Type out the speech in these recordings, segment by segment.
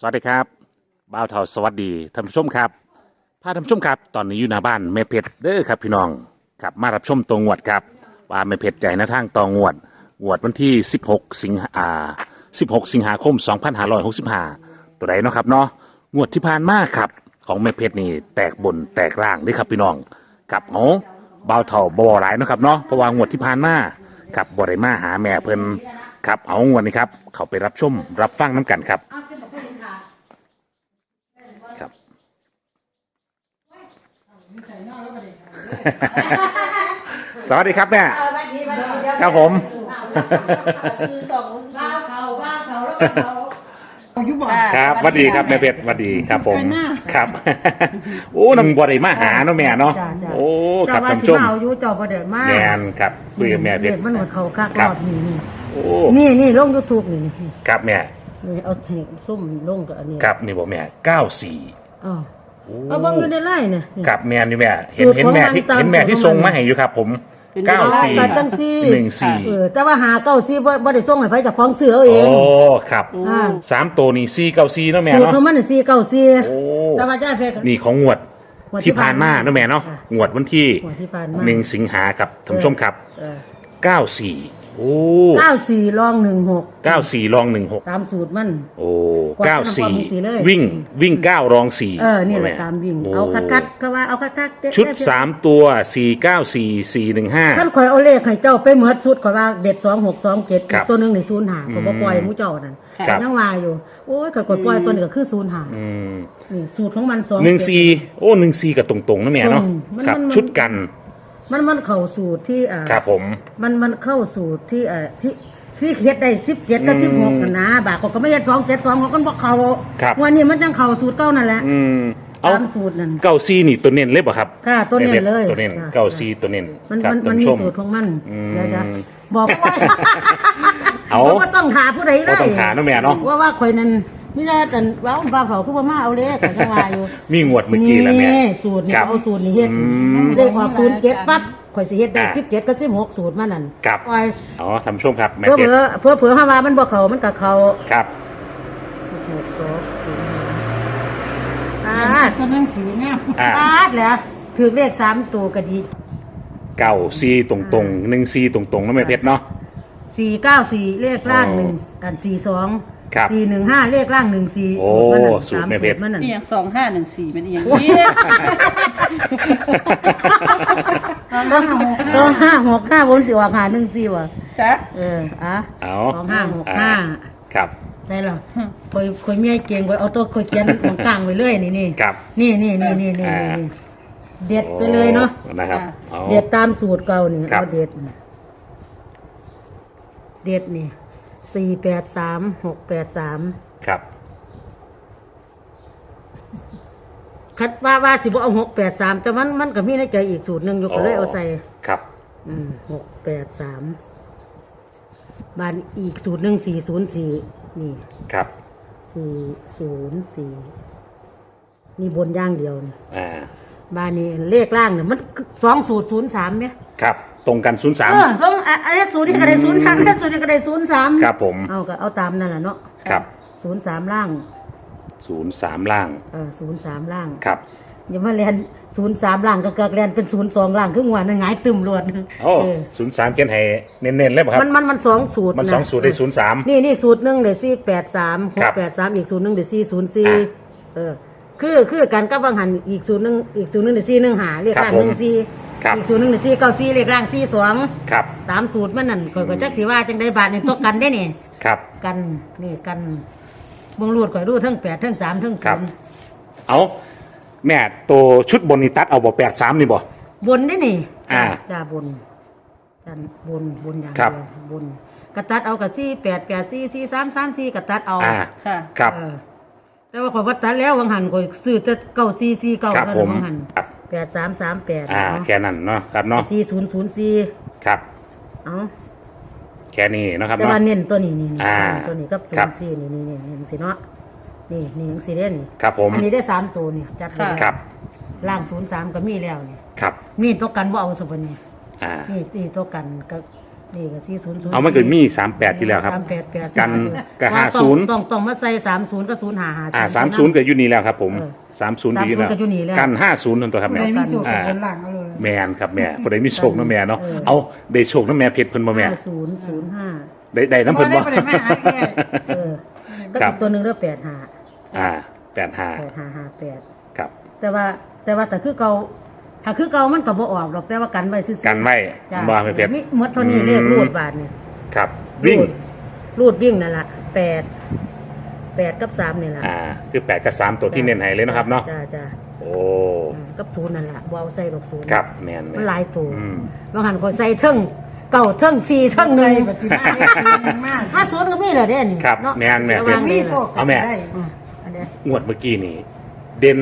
สวัสดีครับบ่าวเทาสวัสดีท่านผู้ชมครับพาท่านผู้ชมครับ ตอนนี้อยู่หน้าบ้านแม่เพชรเด้อครับพี่น้องครับมารับชมตัวงวดครับ ว่าแม่เพชรใจหน้าทางตองวดงวดวันที่ 16 สิงหาอ่า16 สิงหาคม 2565 ตัวใดเนาะครับเนาะงวดที่ผ่านมาครับของแม่เพชรนี่แตกบนแตกล่างเด้อครับพี่น้องกับเอาบ่าวเทาบ่หลายเนาะครับเนาะเพราะว่างวดที่ผ่านมาครับบ่ได้มาหาแม่เพิ่นครับเอางวดนี้ครับเขาไปรับชมรับฟังน้ำกันครับ สวัสดีครับแม่ครับผมครับสวัสดีครับแม่เพชรสวัสดีครับผมครับโอ้น้องบอดมาหาเนาะแม่เนาะจ้ะจ้ะโอ้ครับแต่ว่าท่านสิผู้ชมมาเอาอยู่เจ้าบ่ได้มาแมนครับคุยกับแม่เพชรด็กมันหมดเขาคักครัรบอบนี้นี่โอ้นี่นี่ลง YouTube นี่นี่ครับแม่นี่เอาแทงส้มลงกับอันนี้ครับนี่บอกแม่เก้าสี่อ๋อ เอาเบังอยู่ในไร่เนี่ยนี่ครับแม่นี่แม่เห็นสูตรเห็นของแม่มันที่ตามเห็นแม่ที่สูตรของทรงมัน มาให้อยู่ครับ ผมเก้าสี่กันจังซี่หนึ่งสี่เออแต่ว่าหาเก้าซี่บ่บ่ได้ส่งให้ไผจากของเสือเอาเอโอ้งครับอ่าสามตัวนี่สี่เก้าสี่เนาะแม่สูตรเนาะ ของมันน่ะซี่เก้าซี่โอ้ แต่ว่าจ้าเพชรนี่ของงวดงวดที่ที่ผ่านมาผ่านมาเนาะแม่เนาะค่ะงวดวันที่งวดที่ผ่านมา หนึ่งสิงหาครับท่านผู้ชมครับ เออเก้าสี่ โอ้เก้าสี่รองหนึ่งหกเก้าสี่รองหนึ่งหกตามสูตรมัน โอ้กดเก้าทำความสี่มีสีเลยวิ่งวิ่งเก้ารองสี่เออนี่แหละแม่ตามวิ่งโเอาคัดคัดๆก็ว่าเอาคัดคัดๆเจ๊ชุดเจ๊สามตัวสี่เก้าสี่สี่หนึ่งห้าท่านคอยเอาเลขให้เจ้าไปเหมือดชุดข่อยว่าเด็ดสองหกสองเจ็ดครับตัวหนึ่งในศูนย์หาผมบ่ปล่อยหมูเจ้านั่นครับยังว่าอยู่ โอ้ยข่อยกดปล่อยตัวนี้ก็คือศูนย์หาอืมนี่สูตรของมันสองหนึ่งสี่โอ้หนึ่งสี่กับตรงๆนะแม่เนาะอืมมันครับมันชุดกัน มันมันเข้าสูตรที่อ่าครับผม มันมันเข้าสูตรที่อ่าที่ที่เฮ็ดได้สิบเจ็ดกับสิบหกนะบาทเขาก็ไม่เฮ็ดสองเจ็ดสองเขาก็บอกเขาครับวันนี้มันจังเข้าสูตรเก้านั่นแหละอืมเอาตามสูตรนั่นเก้าสี่นี่ตัวเน้นเลยป่ะครับค่ะตัวเน้นเลยตัวเน้นค่ะเก้าสี่ตัวเน้นมันครับมันท่ามันนมีผู้ชมสูตรของมันอืมเดี๋ยวจะบอกว่าเอาเพราะว่าต้องหาผู้ใดได้บ่ต้องหาเนาะแม่เนาะว่าว่าข่อยนั้น มิได้แต่ว่าปลาเผาคือว่ามาเอาเลขแต่จังว่าอยู่มีงวดเมื่อกี้แล้วแม่นี่สูตรนี่ครับ เอาสูตรนี่เฮ็ดอืม เลขออกสูตรเจ็ดปั๊บข่อยสิเฮ็ดได้อ่าสิบเจ็ดกับสิบหกสูตรมันนั่นครับปล่อยอ๋อท่านผู้ชมครับแม่เพื่อเพชเผื่รอเพื่อเผื่อฮาว่ามันบ่เข้ามันก็เข้าครับ หกสองศูนย์ห้าก็นั่งสีงาม อ่าปาดแล้วถือเลขสามตัวก็ดีเก้าสี่ตรงๆหนึ่งสี่ตรงๆนะแม่เพชรเนาะ สี่เก้าสี่เลขล่างอ๋อหนึ่งอันสี่สอง ครับสี่หนึ่งห้าเลขล่างหนึ่งสี่โอ้มันนั่นสูตรสามแม่เพชรสูตรมันนั่นนี่อย่างสองห้าหนึ่งสี่เป็นอย่างนี้เออห้าหกห้าวนสิออกหาหนึ่งสี่ว่ะจ้ะเอออะเอาสองห้าหกห้าครับใช่หรอคอยคอยเมียเก่งคอยเอาตัวคอยเขียนของกลางไปเรื่อยนี่นี่ครับ นี่นี่นี่นี่นี่อ่านี่เด็ดไปเลยเนาะโอ้นะครับเอา เด็ดตามสูตรเก่านี่ครับ เอาเด็ดนี่เด็ดนี่ สี่แปดสามหกแปดสามครับคัดว่าว่าสิบ่เอาหกแปดสามแต่มันมันก็มีในใจอีกสูตรหนึ่งอยู่ก็เลยเอาใส่ครับอืมหกแปดสามบานอีกสูตรหนึ่งสี่ศูนย์สี่นี่ ครับสี่ศูนย์สี่นี่บนย่างเดียวนี่อ่าบานนี้เลขล่างเนี่ยมันสองสูตรศูนย์สามเนี่ยครับ ตรงกันศูนย์สามเออสองอะอันนี้สูตรนี้ก็ได้ศูนย์สามอันนี้สูตรนี้ก็ได้ศูนย์สามครับผม เอาก็เอาตามนั่นแหละเนาะครับ ศูนย์สามล่างศูนย์สามล่างเออศูนย์สามล่างครับ อย่ามาเรียนศูนย์สามล่างก็เกิดเรียนเป็นศูนย์สองล่างครึ่งวันนั่นหงายตึมรวดโอ้เออศูนย์สามเขียนให้เน้นๆเลยป่ะครับ มันมันมันสองสูตรมันนะสองสูตรได้ศูนย์สาม นี่นี่สูตรหนึ่งเดี๋ยวสี่แปดสามหครักบแปดสามอีกสูตรหนึ่งเดี๋ยวสี่ศูนย์สี่อะเออคือคือการกับบางหันอีกสูตรหนึ่งอีกสูตรหนึ่งเดี๋ยวสี่หนึ่งหาเรียกครับร่างหนึ่งสี่ ครับ อีกสูตรหนึ่งเดี๋ยวสี่เก้าสี่เรียกร่างสี่สองครับตามสูตรมันนั่นข่อยก็จักสิว่าจังได้บาทในตัวกันได้นี่ครับ กันนี่กันเบงรูดข่อยรูดทั้งแปดทั้งสามทั้งครัศูบ นย์เอาแม่ตัวชุดบนนี่ตัดเอาบ่แปดสามนี่บ่ บนได้นี่อ่าจ้าบนจ้าบนบนอย่างครับ เดียวบนกระตัดเอากับสี่แปดแปดสี่สี่สามสามสี่กระตัดเอา อ่า ค่ะ ครับ เออแต่ว่าขอยวัดตัดแล้ววังหันข่อยซื้อจะเก้าสี่สี่เก้าครับแล้วผม วังหันครับ แปดสามสามแปดอ่า แค่นั้นเนาะครับเนาะสี่ศูนย์ศูนย์สี่ครับ เอาแค่นี้เนาะครับแต่เนาะ ว่าเน้นตัวนี้นี่นี่อ่าตัวนี้กับศูครับนย์สี่นี่นี่นี่นี่สิเนาะนี่นี่ยังสี่เด่นครับผม อันนี้ได้สามตัวนี่จัดเลยค่ะ ครับ ล่างศูนย์สามก็มีแล้วนี่ครับ มีตัวกันว่าเอาสุพรรณนี่อ่า นี่ตีตัวกันก็ นี่ก็สี่ศูนย์ศูนย์เอามันเกิดมีสามแปดที่แล้วครับ สามแปดแปดกันกับต้อง50 ต้องต้องมาใส่สามศูนย์กับศูนย์หาหา อ่าสามศูนย์เกิดอยู่นี่แล้วครับ ผมเออสามศูนย์อยู่นี่แล้ว30ก็อยู่นี่แล้วกันห้าศูนย์นั่นตัวครับในเนี่ยมีสูตรอ่า เป็นหลังเอาเลยแมนครับแม่ผู้ใดมีโชคนะแม่เนาะเอาได้โชคนะแม่เพชรเพิ่นบ่แม่ห้าศูนย์ศูนย์ห้าได้ได้น้ำเพิ่นบ่บ่ได้บ่ได้แม่หาแค่เออก็ครัอีบกตัวหนึ่งเรียกแปดหาอ่าแปดห้าแปดหาหาแปด ครับ แต่ว่าแต่ว่าแต่คือเก่า ถ้าคือเก่ามันก็บ่ออกหรอกแต่ว่ากันไว้ซื่อๆกันไว้จ้ะบ่แม่เพชรมีหมดเท่านี้เลขรูดบาทนี่ครับ วิ่ง รูดรูดวิ่งนั่นล่ะแปดแปดกับสามนี่ล่ะอ่า คือแปดกับสามตัวที่เน้นให้เลยเนาะครับเนาะจ้าจ้าโอ้อืมกับศูนย์นั่นล่ะบ่เอาใส่ดอกศูนย์ครับแมนมันหลายตัว อืม บางหันก็ใส่เทิงเก่าเทิงสี่เทิงหนึ่งปัจจุบันมากห้าศูนย์ก็มีเหรอเด่นครับเนาะแม่นแม่น ระวังมีนี่โชคเอาแม่ได้อืมอันเนี้ยงวดเมื่อกี้นี่ เด่น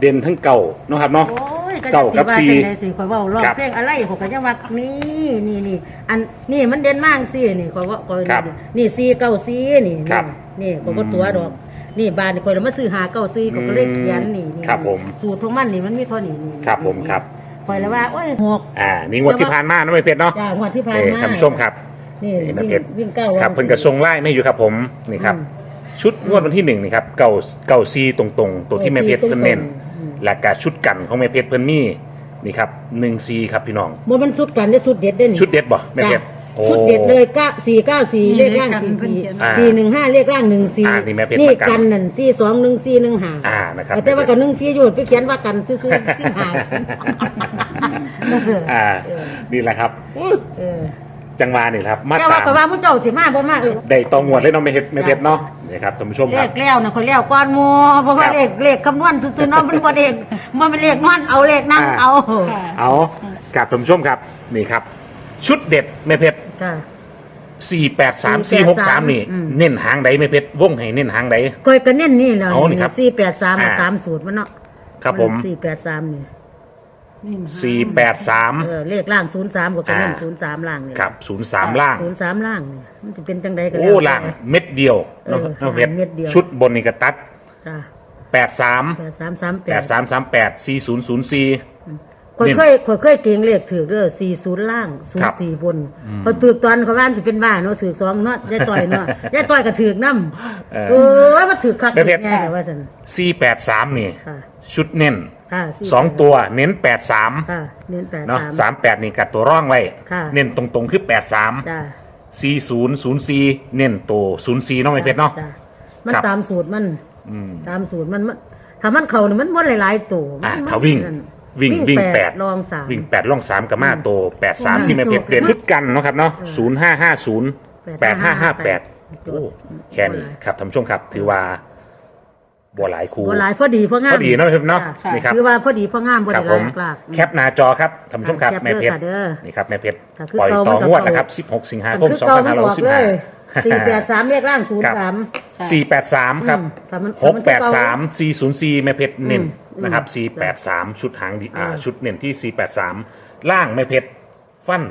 เด่นทั้งเก่าเนาะครับเนาะโอ้ยเก้ากับจะสี่ว่าจังไดสิข่อยเว้ารอบครับเพลงอะไรข่อยก็ยังว่านี่นี่นี่อันนี่มันเด่นมากสินี่ข่อยว่าข่อยครับนี่สี่เก้าสี่นี่ครับนี่ข่อยก็ตัวดอกนี่บ้านนี่ข่อยเลยมาซื้อหาเก้าสี่ข่อยก็เลยเขียนนี่นี่ครับผม สูตรของมันนี่มันมีเท่านี้นี่ครับผมครับข่อยเลยว่าโอ้ยหกอ่านี่งวดที่ผ่านมาเนาะแม่เพชรเนาะจ้างวดที่ผ่านเอ้ยมาท่านผู้ชมครับนี่นี่แม่วิ่งเพชรวิ่งเก้าครับเพิ่นกระทรงไล่ไม่อยู่ครับผมนี่ครับอืมชุดงวดวันที่หนึ่งนี่ครับเก่าเก่าซีตรงๆ ตัวที่แม่เพชรเพิ่นเน้นตรงๆอืม และการชุดกันของแม่เพชรเพิ่นมีนี่ครับหนึ่งซีครับพี่น้องบ่มันสุดกันได้สุดเด็ดได้นี่ชุดเด็ดบ่แม่เพชรโอ้ ชุดเด็ดเลยเก้าสี่เก้าสี่นี่เลขล่างเลขกันสี่เพิ่นสี่เขียนอ่าสี่หนึ่งห้าเลขล่างหนึ่งสี่อ่านี่แม่เพชรนี่ประกันกันนั่นสี่สองหนึ่งสี่หนึ่งห้าอ่านะครับ แต่ว่ากับหนึ่งสี่อยู่ไปเขียนว่ากันซื่อๆที่หาอ่านี่แหละครับ เออจังหวะนี่ครับมาแต่ตาว่าก็ว่ามุ้เจ้าสิมาบ่มาเออได้ตองงวดเลยเนาะแม่เพชรแม่เพชรเนาะ นี่ครับท่านผู้ชมเลครับ ขแล้วนะคนแล้วก้อนหมัวเพราะว่าครับเลขเลขคำนวณซื่อๆเนาะมันบ่เลขมันเป็นเลขนอนเอาเลขนั่งอ่า เอาเอากับท่านผู้ชมครับนี่ครับ ชุดเด็ดแม่เพชรค่ะสี่แปดสามสี่หกสามนี่ อืม เน้นหางใดแม่เพชรวงให้เน้นหางใด ก้อยก็เน้นนี่แหล้วเอานี่ครับสี่แปดสามอ่า ตามสูตรมันเนาะครับผม สี่แปดสามนี่ สี่แปดสามเออเลขล่างศูนย์สามก็เป็นอ่าศูนย์สามล่างเนี่ยกับศูนย์สามล่าง ศูนย์สามล่างเนี่ยมันจะเป็นจังใดกัน โอ้ล่างเม็ดเดียวเออน้องเพชรเม็ดเดียว ชุดบนนี่ก็ตัดจ้าแปดสามแปดสามสามแปแปดดสามสามแปดสี่ศูนย์ศูนย์สี่ ข่อยเน้นเคยข่อยเคยเก่งเลขถือเด้อสี่ศูนย์ล่างศูนครัย์บสี่บนพอถือตอนเขาบ้านจะเป็นบ้าเนาะถือสองเนาะยายต่อยเนาะยายต่อยก็ถือน้ำเออโอ้ยมาถือคักได้เพชร แน่ว่าสัน สี่แปดสามนี่ ค่ะ ชุดเน้น ค่ะสองตัวเน้นแปดสามค่ะเน้นแปดเนาะสามสามแปดนี่กัดตัวร่องไว้ ค่ะ เน้นตรงๆคือแปดสามจ้าสี่ศูนย์ศูนย์สี่เน้นตัวศูนย์สี่น้องไม่เพชรเนาะ จ้มันครับ ตามสูตรมันตามสูตรมันมันถ้ามันเข่าเนี่ยมันมดหลายๆตัวอะมันถ้าวิ่งนั่นวิ่งวิ่งแปดลองสาม วิ่งแปดล่องสามกับมาโตแปดสามอืมที่แม่เพชรเด่นชุดกันเนาะครับเนาะศูนย์ห้าห้าศูนย์แปดห้าห้าแปด8558โอ้แค่นี้ครับท่านผู้ชมครับ ถือว่า บัวหลายคูบ่หลายพอดีพองามพอดีเนาะเนาะจ้นี่ครับคือว่าพอดีพองามบ่ครัได้บหผลามยกลากแคปหน้าจอครับท่านผู้ชมครับแคปแม่เพชรเด้อค่ะเด้อนี่ครับแม่เพชรถ้าคือปล่อยเก่าต่อมันก็งวดเก่านะครับ 16 สิงหาอันคมคือเก่ามันบอกเลย2565 สี่แปดสามเลขล่างศูนครัย์บสามสี่แปดสามครับ อืมแต่มันหกแปดสามสี่ศูนย์สี่แม่เพชรเน้นอืมนะครับอืสี่มแปดสามชุดหางดีอ่าเออชุดเน้นที่สี่แปดสามล่างแม่เพชรฟัน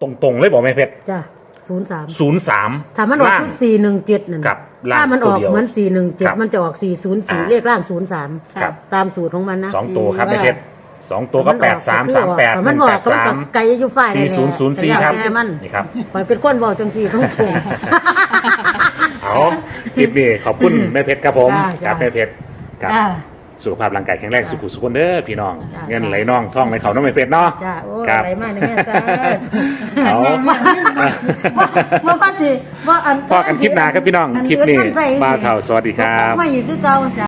ตรงๆเลยบอกแม่เพชรจ้ะศูนย์สามศูนย์สามถ้ามันออกล่าง คือสี่หนึ่งเจ็ดนั่น ครับ ล่างถ้ามันออกตัวเดียวเหมือนสี่หนึ่งเจ็ดครับ มันจะออกสี่ศูนย์สี่อ่าเลขล่างศูนย์สามครับ ตามสูตรของมันนะสองตัวครับแม่เพชรสองตัวก็มันอแปอดสามสามแปดแต่หมันนึ่งบอแปกดเขาสากับมไก่อยู่ฝ่ายสี่ศูนย์ศูนย์สี่ครับแต่มันนี่ครับ ปล่อยเป็นคนบอกจังสี่ต้องถูกเอาคลิปนี้ขอบคุณแม่เพชรครับผมจ้าครับจ้าแม่เพชรครับจ้า สุขภาพร่างกายแข็งแรงสุขุสุขคนเด้อพี่น้องจ้าเงินไหลน่องท่องไหลเขาน้องไม่เป็ดเนาะ จ้าโอ้ครับ อะไรมากนะแม่จ้าเอาว่าว่าสิว่าอันพอกันคลิปหน้าครับพี่น้องคลิปนี้บ้าวเท่าสวัสดีครับมาอยู่คือเก่าจ้ะ